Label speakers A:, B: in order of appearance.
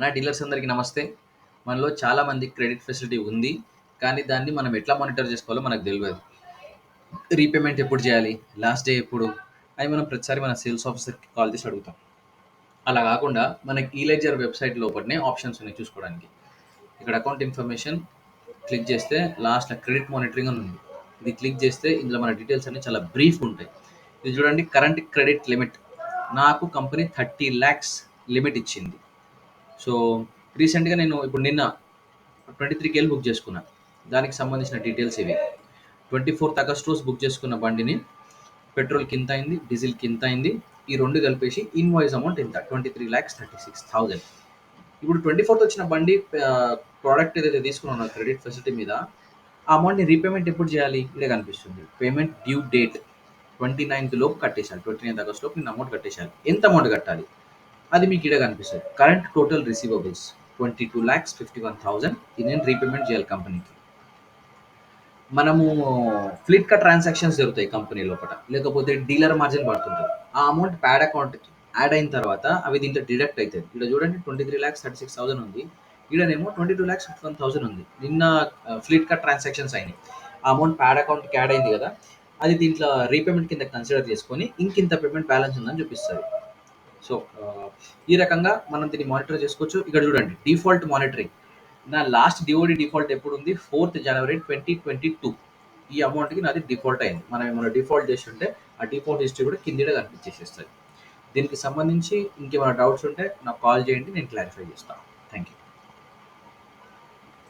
A: అలా డీలర్స్ అందరికీ నమస్తే. మనలో చాలామంది క్రెడిట్ ఫెసిలిటీ ఉంది కానీ దాన్ని మనం ఎట్లా మానిటర్ చేసుకోవాలో మనకు తెలియదు రీపేమెంట్ ఎప్పుడు చేయాలి లాస్ట్ డే ఎప్పుడు? అని మనం ప్రతిసారి మన సేల్స్ ఆఫీసర్కి కాల్ చేసి అడుగుతాం. అలా కాకుండా మనకి ఈ లెజర్ వెబ్సైట్ లోపలనే ఆప్షన్స్ ఉన్నాయి చూసుకోవడానికి. ఇక్కడ అకౌంట్ ఇన్ఫర్మేషన్ క్లిక్ చేస్తే లాస్ట్లో క్రెడిట్ మానిటరింగ్ అని ఉంది. ఇది క్లిక్ చేస్తే ఇందులో మన డీటెయిల్స్ అన్ని చాలా బ్రీఫ్ ఉంటాయి. ఇది చూడండి కరెంట్ క్రెడిట్ లిమిట్. నాకు కంపెనీ థర్టీ ల్యాక్స్ లిమిట్ ఇచ్చింది. సో రీసెంట్గా నేను ఇప్పుడు నిన్న ట్వంటీ త్రీకి వెళ్ళి బుక్ చేసుకున్నా. దానికి సంబంధించిన డీటెయిల్స్ ఇవి. ట్వంటీ ఫోర్త్ ఆగస్ట్ రోజు బుక్ చేసుకున్న బండిని పెట్రోల్ కింద అయింది డీజిల్ కింద అయింది ఈ రెండు కలిపేసి ఇన్వాయిస్ అమౌంట్ ఎంత? Twenty three lakhs thirty six thousand ఇప్పుడు ట్వంటీ ఫోర్త్ వచ్చిన బండి ప్రోడక్ట్ ఏదైతే తీసుకున్నానో క్రెడిట్ ఫెసిలిటీ మీద ఆ అమౌంట్ని రీపేమెంట్ ఎప్పుడు చేయాలి? ఇదే కనిపిస్తుంది. Payment due date twenty ninth లోపు కట్టేశాను ట్వంటీ నైన్త్ ఆగస్ట్ లోపు నేను అమౌంట్ కట్టేశాను ఎంత అమౌంట్ కట్టాలి? అది మీకు ఇక్కడ కనిపిస్తుంది current total receivables twenty two lakhs fifty one thousand ఇది నేను రీపేమెంట్ చేయాలి కంపెనీకి మనము ఫ్లిప్కా ట్రాన్సాక్షన్స్ జరుగుతాయి కంపెనీ లోపల లేకపోతే డీలర్ మార్జిన్ పడుతుంటుంది. ఆ అమౌంట్ ప్యాడ్ అకౌంట్కి యాడ్ అయిన తర్వాత అవి దీంట్లో డిడక్ట్ అవుతుంది ఇక్కడ చూడండి twenty three lakhs thirty six thousand ఉంది. ఈడనేమో twenty two lakhs fifty one thousand ఉంది. నిన్న ఫ్లిప్కా ట్రాన్సాక్షన్స్ అయినాయి. ఆ అమౌంట్ ప్యాడ్ అకౌంట్కి యాడ్ అయింది కదా అది దీంట్లో రీపేమెంట్ కింద కన్సిడర్ చేసుకొని ఇంకింత పేమెంట్ బ్యాలెన్స్ ఉందని చూపిస్తుంది. సో ఈ రకంగా మనం దీన్ని మానిటర్ చేసుకోవచ్చు. ఇక్కడ చూడండి డిఫాల్ట్ మానిటరింగ్ నా లాస్ట్ డిఓడి డిఫాల్ట్ ఎప్పుడు ఉంది fourth January twenty twenty two ఈ అమౌంట్కి నాది డిఫాల్ట్ అయింది. మనం ఏమైనా డిఫాల్ట్ చేసి ఉంటే ఆ డిఫాల్ట్ హిస్టరీ కూడా కిందిడే కనిపించేసేస్తుంది. దీనికి సంబంధించి ఇంకేమైనా డౌట్స్ ఉంటే నాకు కాల్ చేయండి నేను క్లారిఫై చేస్తాను